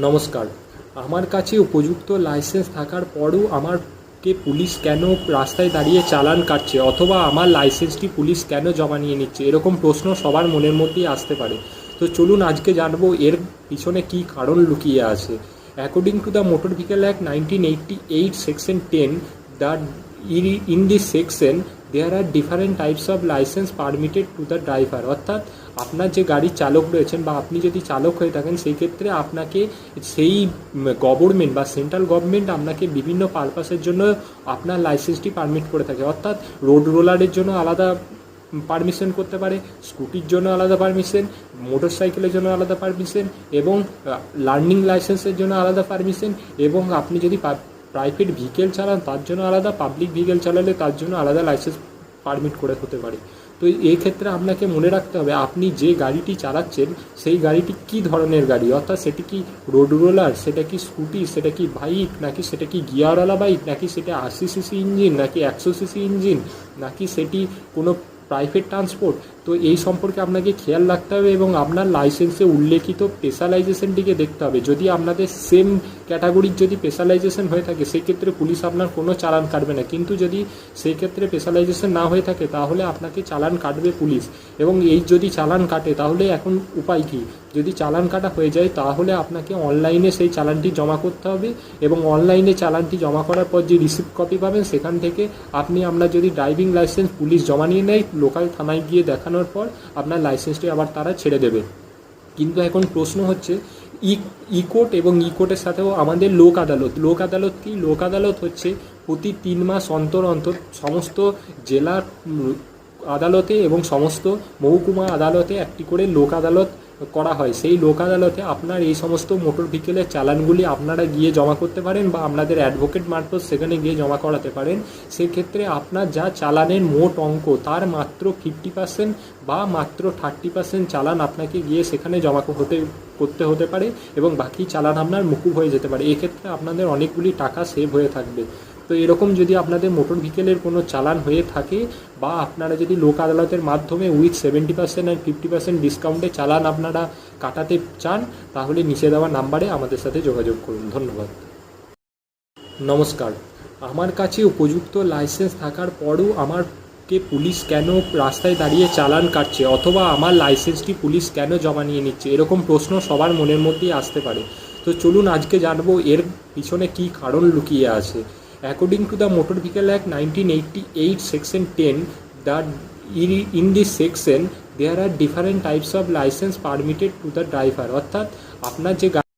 নমস্কার। আমার কাছে উপযুক্ত লাইসেন্স থাকার পরও আমারকে পুলিশ কেন রাস্তায় দাঁড়িয়ে চালান কাটছে অথবা আমার লাইসেন্সটি পুলিশ কেন জমা নিয়ে নিচ্ছে? এরকম প্রশ্ন সবার মনের মধ্যেই আসতে পারে। তো চলুন আজকে জানব এর পিছনে কী কারণ লুকিয়ে আছে। According to the motor vehicle act nineteen eighty eight section ten the in this section there are different types of licence permitted to the driver অর্থাৎ, আপনার যে গাড়ির চালক রয়েছেন বা আপনি যদি চালক হয়ে থাকেন, সেই ক্ষেত্রে আপনাকে সেই গভর্নমেন্ট বা সেন্ট্রাল গভর্নমেন্ট আপনাকে বিভিন্ন পারপাসের জন্য আপনার লাইসেন্সটি পারমিট করে থাকে। অর্থাৎ রোড রোলারের জন্য আলাদা পারমিশন করতে পারে স্কুটির জন্য আলাদা পারমিশন মোটর সাইকেলের জন্য আলাদা পারমিশন এবং লার্নিং লাইসেন্সের জন্য আলাদা পারমিশন এবং আপনি যদি প্রাইভেট ভেহিকেল চালান, তার জন্য আলাদা পাবলিক ভেহিকেল চালালে তার জন্য আলাদা লাইসেন্স পারমিট করে হতে পারে। তো এই ক্ষেত্রে আপনাকে মনে রাখতে হবে, আপনি যে গাড়িটি চালাচ্ছেন, সেই গাড়িটি কি ধরনের গাড়ি? অর্থাৎ সেটি কি রোড রোলার সেটা কি স্কুটি সেটা কি বাইক নাকি সেটা কি গিয়ারওয়ালা বাইক নাকি সেটা আশি সিসি ইঞ্জিন নাকি একশো সিসি ইঞ্জিন নাকি সেটি কোনো প্রাইভেট ট্রান্সপোর্ট তো এই সম্পর্কে আপনাকে খেয়াল রাখতে হবে এবং আপনার লাইসেন্সে উল্লেখিত স্পেশালাইজেশনটিকে দেখতে হবে। যদি আপনাদের সেম ক্যাটাগরির যদি স্পেশালাইজেশন হয়ে থাকে সেই ক্ষেত্রে পুলিশ আপনার কোনো চালান কাটবে না। কিন্তু যদি সেই ক্ষেত্রে স্পেশালাইজেশন না হয়ে থাকে, তাহলে আপনাকে চালান কাটবে পুলিশ। এবং এই যদি চালান কাটে, তাহলে এখন উপায় কী? যদি চালান কাটা হয়ে যায়, তাহলে আপনাকে অনলাইনে সেই চালানটি জমা করতে হবে। এবং অনলাইনে চালানটি জমা করার পর যে রিসিপ্ট কপি পাবেন, সেখান থেকে আপনি আপনার যদি ড্রাইভিং লাইসেন্স পুলিশ জমা নিয়ে নেয় লোকাল থানায় গিয়ে দেখানোর পর আপনার লাইসেন্সটি আবার তারা ছেড়ে দেবে। কিন্তু এখন প্রশ্ন হচ্ছে ই কোর্ট এবং ই কোর্টের সাথেও আমাদের লোক আদালত। লোক আদালত কি? লোক আদালত হচ্ছে প্রতি তিন মাস অন্তর অন্তর সমস্ত জেলার আদালতে এবং সমস্ত মহকুমা আদালতে একটি করে লোক আদালত করা হয়। সেই লোক আদালতে আপনার এই সমস্ত মোটর ভেহিকেলের চালানগুলি আপনারা গিয়ে জমা করতে পারেন বা আপনাদের অ্যাডভোকেট মারফত সেখানে গিয়ে জমা করাতে পারেন। সেক্ষেত্রে আপনার যা চালানের মোট অঙ্ক, তার মাত্র ফিফটি পার্সেন্ট বা মাত্র থার্টি পার্সেন্ট চালান আপনাকে গিয়ে সেখানে জমা হতে, করতে হতে পারে এবং বাকি চালান আপনার মুকুব হয়ে যেতে পারে। এক্ষেত্রে আপনাদের অনেকগুলি টাকা সেভ হয়ে থাকবে। তো এরকম যদি আপনাদের মোটর ভেহিকেলের কোনো চালান হয়ে থাকে বা আপনারা যদি লোক আদালতের মাধ্যমে with seventy percent and fifty percent ডিসকাউন্টে চালান আপনারা কাটাতে চান, তাহলে নিচে দেওয়া নাম্বারে আমাদের সাথে যোগাযোগ করুন। ধন্যবাদ। নমস্কার। আমার কাছে উপযুক্ত লাইসেন্স থাকার পরও আমারকে পুলিশ কেন রাস্তায় দাঁড়িয়ে চালান কাটছে অথবা আমার লাইসেন্সটি পুলিশ কেন জমা নিয়ে নিচ্ছে? এরকম প্রশ্ন সবার মনের মধ্যেই আসতে পারে। তো চলুন আজকে জানব এর পিছনে কী কারণ লুকিয়ে আছে। According to the motor Vehicle eighty eight section ten the in this section there are different types of licence permitted to the driver অর্থাৎ, আপনার যে